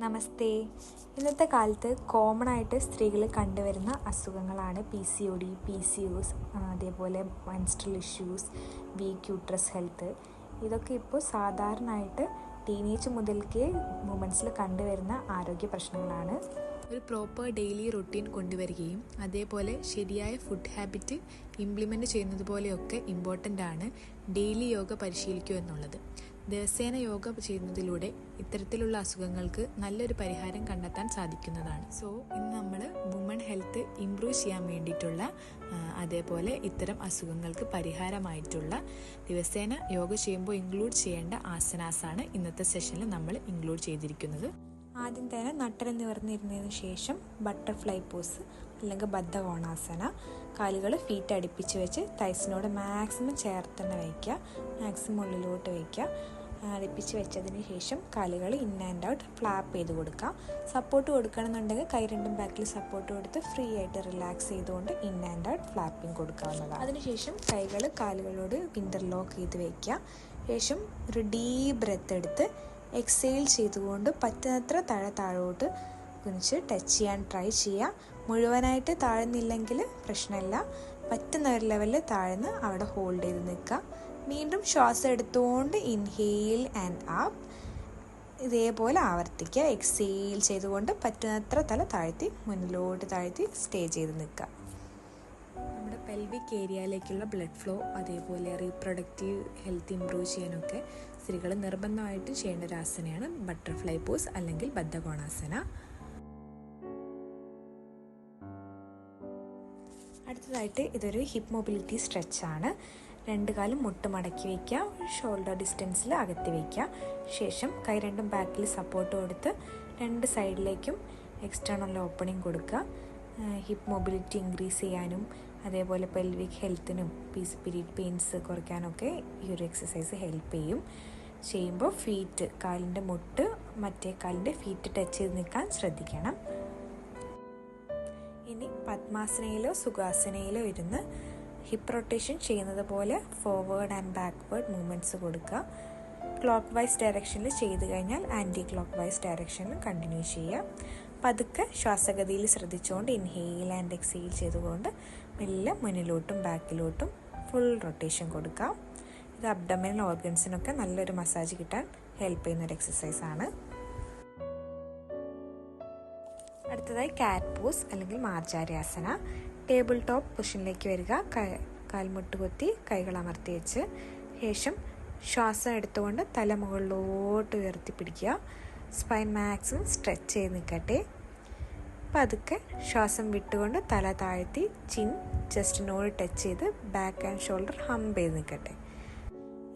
നമസ്തേ. ഇന്നത്തെ കാലത്ത് കോമൺ ആയിട്ട് സ്ത്രീകൾ കണ്ടുവരുന്ന അസുഖങ്ങളാണ് P C O D P C use അതേപോലെ menstrual issues weak uterus health ഇതൊക്കെ ഇപ്പോൾ സാധാരണയായിട്ട് ടീനേജ് മുതൽക്കേ വുമൻസിൽ കണ്ടുവരുന്ന ആരോഗ്യ പ്രശ്നങ്ങളാണ്. ഒരു പ്രോപ്പർ ഡെയിലി റൊട്ടീൻ കൊണ്ടുവരികയും അതേപോലെ ശരിയായ ഫുഡ് ഹാബിറ്റ് ഇംപ്ലിമെന്റ് ചെയ്യുന്നത് പോലെയൊക്കെ ഇമ്പോർട്ടന്റ് ആണ് ഡെയിലി യോഗ പരിശീലിക്കുക എന്നുള്ളത്. ദിവസേന യോഗ ചെയ്യുന്നതിലൂടെ ഇത്തരത്തിലുള്ള അസുഖങ്ങൾക്ക് നല്ലൊരു പരിഹാരം കണ്ടെത്താൻ സാധിക്കുന്നതാണ്. സോ ഇന്ന് നമ്മൾ വുമൺ ഹെൽത്ത് ഇംപ്രൂവ് ചെയ്യാൻ വേണ്ടിയിട്ടുള്ള അതേപോലെ ഇത്തരം അസുഖങ്ങൾക്ക് പരിഹാരമായിട്ടുള്ള ദിവസേന യോഗ ചെയ്യുമ്പോൾ ഇൻക്ലൂഡ് ചെയ്യേണ്ട ആസനാസാണ് ഇന്നത്തെ സെഷനിൽ നമ്മൾ ഇൻക്ലൂഡ് ചെയ്തിരിക്കുന്നത്. ആദ്യം തന്നെ നട്ടൽ നിവർന്നിരുന്നതിന് ശേഷം ബട്ടർഫ്ലൈ പോസ് അല്ലെങ്കിൽ ബദ്ധകോണാസന കാലുകൾ ഫീറ്റ് അടുപ്പിച്ച് വെച്ച് തൈസിനോട് മാക്സിമം ചേർത്ത് തന്നെ വയ്ക്കുക മാക്സിമം ഉള്ളിലോട്ട് വയ്ക്കുക. അടുപ്പിച്ച് വെച്ചതിന് ശേഷം കാലുകൾ ഇൻ ആൻഡ് ഔട്ട് ഫ്ലാപ്പ് ചെയ്ത് കൊടുക്കുക. സപ്പോർട്ട് കൊടുക്കണമെന്നുണ്ടെങ്കിൽ കൈ രണ്ടും ബാക്കിൽ സപ്പോർട്ട് കൊടുത്ത് ഫ്രീ ആയിട്ട് റിലാക്സ് ചെയ്തുകൊണ്ട് ഇൻ ആൻഡ് ഔട്ട് ഫ്ലാപ്പിംഗ് കൊടുക്കാവുന്നതാണ് അതിനുശേഷം കൈകൾ കാലുകളോട് ഇന്റർലോക്ക് ചെയ്ത് വയ്ക്കുക ശേഷം ഒരു ഡീപ് ബ്രെത്ത് എടുത്ത് എക്സെയിൽ ചെയ്തുകൊണ്ട് പറ്റുന്നത്ര താഴെ താഴോട്ട് കുനിച്ച് ടച്ച് ചെയ്യാൻ ട്രൈ ചെയ്യുക. മുഴുവനായിട്ട് താഴ്ന്നില്ലെങ്കിൽ പ്രശ്നമില്ല. പറ്റുന്ന ഒരു ലെവലിൽ താഴ്ന്ന് അവിടെ ഹോൾഡ് ചെയ്ത് നിൽക്കുക. വീണ്ടും ശ്വാസം എടുത്തുകൊണ്ട് ഇൻഹെയിൽ ആൻഡ് അപ്പ് ഇതേപോലെ ആവർത്തിക്കുക. എക്സെയിൽ ചെയ്തുകൊണ്ട് പറ്റുന്നത്ര തല താഴ്ത്തി മുന്നിലോട്ട് താഴ്ത്തി സ്റ്റേ ചെയ്ത് നിൽക്കുക. നമ്മുടെ പെൽവിക് ഏരിയയിലേക്കുള്ള ബ്ലഡ് ഫ്ലോ അതേപോലെ റീപ്രൊഡക്റ്റീവ് ഹെൽത്ത് ഇമ്പ്രൂവ് ചെയ്യാനൊക്കെ സ്ത്രീകൾ നിർബന്ധമായിട്ട് ചെയ്യേണ്ട ഒരു ആസനയാണ് ബട്ടർഫ്ലൈ പോസ് അല്ലെങ്കിൽ ബദ്ധകോണാസന. അടുത്തതായിട്ട് ഇതൊരു ഹിപ് മൊബിലിറ്റി സ്ട്രെച്ചാണ് രണ്ട് കാലും മുട്ട് മടക്കി വയ്ക്കുക ഷോൾഡർ ഡിസ്റ്റൻസിൽ അകത്തി വയ്ക്കുക ശേഷം കൈ രണ്ടും ബാക്കിൽ സപ്പോർട്ട് കൊടുത്ത് രണ്ട് സൈഡിലേക്കും എക്സ്റ്റേണൽ ഓപ്പണിംഗ് കൊടുക്കുക. ഹിപ്പ് മൊബിലിറ്റി ഇൻക്രീസ് ചെയ്യാനും അതേപോലെ പെൽവിക് ഹെൽത്തിനും പീസ് പീരീഡ് പെയിൻസ് കുറയ്ക്കാനൊക്കെ ഈ ഒരു എക്സസൈസ് ഹെൽപ്പ് ചെയ്യും. ചെയ്യുമ്പോൾ ഫീറ്റ് കാലിന്റെ മുട്ട് മറ്റേ കാലിന്റെ ഫീറ്റ് ടച്ച് ചെയ്ത് നിൽക്കാൻ ശ്രദ്ധിക്കണം. ഇനി പത്മാസനയിലോ സുഖാസനയിലോ ഇരുന്ന് ഹിപ്പ് റൊട്ടേഷൻ ചെയ്യുന്നത് പോലെ ഫോർവേഡ് ആൻഡ് ബാക്ക്വേഡ് മൂവ്മെന്റ്സ് കൊടുക്കുക. ക്ലോക്ക് വൈസ് ഡയറക്ഷനിൽ ചെയ്ത് കഴിഞ്ഞാൽ ആന്റി ക്ലോക്ക് വൈസ് ഡയറക്ഷനിൽ കണ്ടിന്യൂ ചെയ്യുക. പതുക്കെ ശ്വാസഗതിയിൽ ശ്രദ്ധിച്ചുകൊണ്ട് ഇൻഹെയിൽ ആൻഡ് എക്സെയിൽ ചെയ്തുകൊണ്ട് മെല്ലെ മുന്നിലോട്ടും ബാക്കിലോട്ടും ഫുൾ റൊട്ടേഷൻ കൊടുക്കാം ഇത് അബ്ഡമിനൽ ഓർഗൻസിനൊക്കെ നല്ലൊരു മസാജ് കിട്ടാൻ ഹെൽപ്പ് ചെയ്യുന്ന ഒരു എക്സസൈസ് ആണ്. അടുത്തതായി കാറ്റ് പോസ് അല്ലെങ്കിൽ മാർജാര്യാസന ടേബിൾ ടോപ്പ് പൊസിഷനിലേക്ക് വരിക. കാൽമുട്ട് കൊത്തി കൈകൾ അമർത്തി വെച്ച് ശേഷം ശ്വാസം എടുത്തുകൊണ്ട് തല മുകളിലോട്ട് ഉയർത്തി പിടിക്കുക. സ്പൈൻ മാക്സിമം സ്ട്രെച്ച് ചെയ്ത് നിൽക്കട്ടെ. പതുക്കെ ശ്വാസം വിട്ടുകൊണ്ട് തല താഴ്ത്തി ചിൻ ചെസ്റ്റിനോട് ടച്ച് ചെയ്ത് ബാക്ക് ആൻഡ് ഷോൾഡർ ഹംപ് ചെയ്ത് നിൽക്കട്ടെ.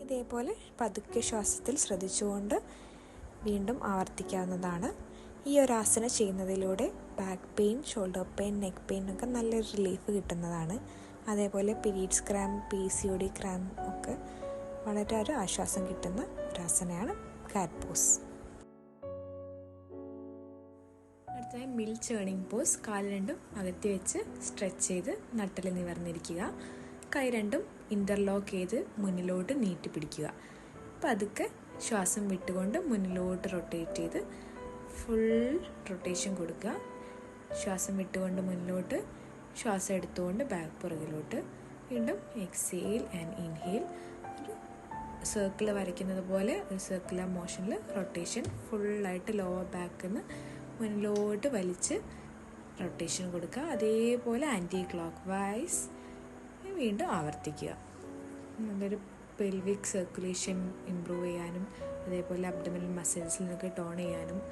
ഇതേപോലെ പതുക്കെ ശ്വാസത്തിൽ ശ്രദ്ധിച്ചുകൊണ്ട് വീണ്ടും ആവർത്തിക്കാവുന്നതാണ്. ഈ ഒരു ആസന ചെയ്യുന്നതിലൂടെ back pain shoulder pain neck pain ഒക്കെ നല്ലൊരു റിലീഫ് കിട്ടുന്നതാണ്. അതേപോലെ periods cramp P C O D cramp ഒക്കെ വളരെ ഒരു ആശ്വാസം കിട്ടുന്ന ഒരു ആസനയാണ് കാറ്റ് പോസ് അടുത്തതായി മിൽ ചേണിംഗ് പോസ് കാൽ രണ്ടും അകത്തി വെച്ച് സ്ട്രെച്ച് ചെയ്ത് നട്ടൽ നിവർന്നിരിക്കുക. കൈ രണ്ടും ഇന്റർലോക്ക് ചെയ്ത് മുന്നിലോട്ട് നീട്ടി പിടിക്കുക. പതുക്കെ ശ്വാസം വിട്ടുകൊണ്ട് മുന്നിലോട്ട് റൊട്ടേറ്റ് ചെയ്ത് ഫുൾ റൊട്ടേഷൻ കൊടുക്കുക. ശ്വാസം വിട്ടുകൊണ്ട് മുന്നിലോട്ട് ശ്വാസം എടുത്തുകൊണ്ട് ബാക്ക് പുറകിലോട്ട്. വീണ്ടും എക്സെയിൽ ആൻഡ് ഇൻഹെയിൽ ഒരു സർക്കിൾ വരയ്ക്കുന്നത് പോലെ ഒരു സർക്കുലർ മോഷനിൽ റൊട്ടേഷൻ ഫുള്ളായിട്ട് ലോവർ ബാക്കിൽ നിന്ന് മുന്നിലോട്ട് വലിച്ച് റൊട്ടേഷൻ കൊടുക്കുക. അതേപോലെ ആന്റി ക്ലോക്ക് വൈസ് വീണ്ടും ആവർത്തിക്കുക. നല്ലൊരു പെൽവിക് സർക്കുലേഷൻ ഇമ്പ്രൂവ് ചെയ്യാനും അതേപോലെ അബ്ഡമിനൽ മസിൽസിൽ നിന്നൊക്കെ ടോൺ ചെയ്യാനും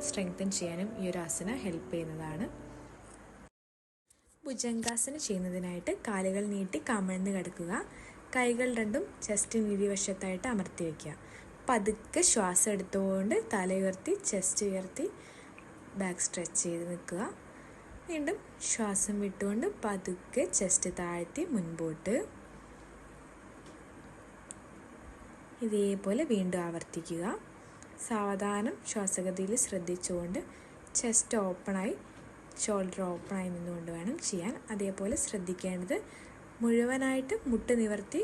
സ്ട്രെങ്തൻ ചെയ്യാനും ഈ ഒരു ആസന ഹെൽപ്പ് ചെയ്യുന്നതാണ്. ഭുജംഗാസന ചെയ്യുന്നതിനായിട്ട് കാലുകൾ നീട്ടി കമഴ്ന്ന് കിടക്കുക. കൈകൾ രണ്ടും ചെസ്റ്റിന് ഇരുവശത്തായിട്ട് അമർത്തി വയ്ക്കുക പതുക്കെ ശ്വാസം എടുത്തുകൊണ്ട് തല ഉയർത്തി ചെസ്റ്റ് ഉയർത്തി ബാക്ക് സ്ട്രെച്ച് ചെയ്ത് നിൽക്കുക. വീണ്ടും ശ്വാസം വിട്ടുകൊണ്ട് പതുക്കെ ചെസ്റ്റ് താഴ്ത്തി മുൻപോട്ട്. ഇതേപോലെ വീണ്ടും ആവർത്തിക്കുക. സാവധാനം ശ്വാസഗതിയിൽ ശ്രദ്ധിച്ചുകൊണ്ട് ചെസ്റ്റ് ഓപ്പണായി ഷോൾഡർ ഓപ്പണായി നിന്നുകൊണ്ട് വേണം ചെയ്യാൻ. അതേപോലെ ശ്രദ്ധിക്കേണ്ടത് മുഴുവനായിട്ട് മുട്ട് നിവർത്തി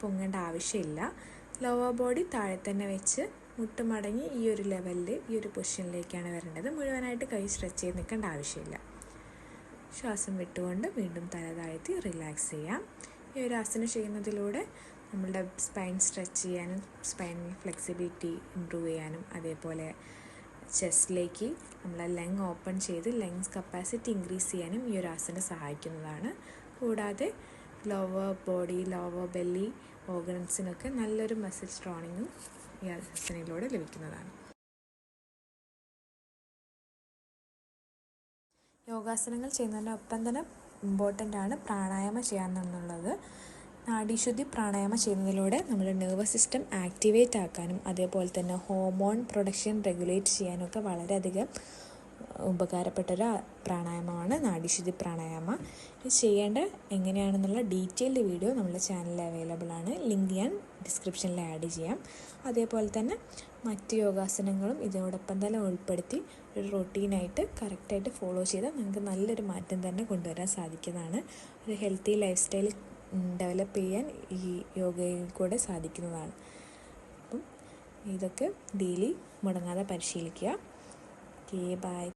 പൊങ്ങേണ്ട ആവശ്യമില്ല. ലോവർ ബോഡി താഴെ തന്നെ വെച്ച് മുട്ട് മടങ്ങി ഈ ഒരു ലെവലിൽ ഈ ഒരു പൊസിഷനിലേക്കാണ് വരേണ്ടത്. മുഴുവനായിട്ട് കൈ സ്ട്രെച്ച് ചെയ്ത് നിൽക്കേണ്ട ആവശ്യമില്ല. ശ്വാസം വിട്ടുകൊണ്ട് വീണ്ടും തല താഴ്ത്തി റിലാക്സ് ചെയ്യാം. ഈ ഒരു ആസനം ചെയ്യുന്നതിലൂടെ നമ്മളുടെ സ്പൈൻ സ്ട്രെച്ച് ചെയ്യാനും സ്പൈൻ ഫ്ലെക്സിബിലിറ്റി ഇമ്പ്രൂവ് ചെയ്യാനും അതേപോലെ ചെസ്റ്റിലേക്ക് നമ്മളെ ലെങ് ഓപ്പൺ ചെയ്ത് ലെങ്സ് കപ്പാസിറ്റി ഇൻക്രീസ് ചെയ്യാനും ഈ ഒരു ആസന സഹായിക്കുന്നതാണ്. കൂടാതെ ലോവർ ബോഡി ലോവർ ബെല്ലി ഓർഗൻസിനൊക്കെ നല്ലൊരു മസിൽ സ്ട്രോണിങ്ങും ഈ ആസനയിലൂടെ ലഭിക്കുന്നതാണ്. യോഗാസനങ്ങൾ ചെയ്യുന്നതിനൊപ്പം തന്നെ ഇമ്പോർട്ടന്റ് ആണ് പ്രാണായാമം ചെയ്യാമെന്നുള്ളത് നാഡീശുദ്ധി പ്രാണായാമം ചെയ്യുന്നതിലൂടെ നമ്മുടെ നെർവസ് സിസ്റ്റം ആക്ടിവേറ്റ് ആക്കാനും അതേപോലെ തന്നെ ഹോർമോൺ പ്രൊഡക്ഷൻ റെഗുലേറ്റ് ചെയ്യാനും ഒക്കെ വളരെയധികം ഉപകാരപ്പെട്ടൊരു പ്രാണായാമമാണ് നാഡീശുദ്ധി പ്രാണായാമ. ഇത് ചെയ്യേണ്ട എങ്ങനെയാണെന്നുള്ള ഡീറ്റെയിൽഡ് വീഡിയോ നമ്മുടെ ചാനലിൽ അവൈലബിൾ ആണ്. ലിങ്ക് ഞാൻ ഡിസ്ക്രിപ്ഷനിൽ ആഡ് ചെയ്യാം. അതേപോലെ തന്നെ മറ്റ് യോഗാസനങ്ങളും ഇതോടൊപ്പം തന്നെ ഉൾപ്പെടുത്തി ഒരു റൊട്ടീനായിട്ട് കറക്റ്റായിട്ട് ഫോളോ ചെയ്താൽ നിങ്ങൾക്ക് നല്ലൊരു മാറ്റം തന്നെ കൊണ്ടുവരാൻ സാധിക്കുന്നതാണ്. ഒരു ഹെൽത്തി ലൈഫ് സ്റ്റൈൽ ഡെവലപ്പ് ചെയ്യാൻ ഈ യോഗയിൽ കൂടെ സാധിക്കുന്നതാണ്. അപ്പം ഇതൊക്കെ ഡെയിലി മുടങ്ങാതെ പരിശീലിക്കുക. Okay bye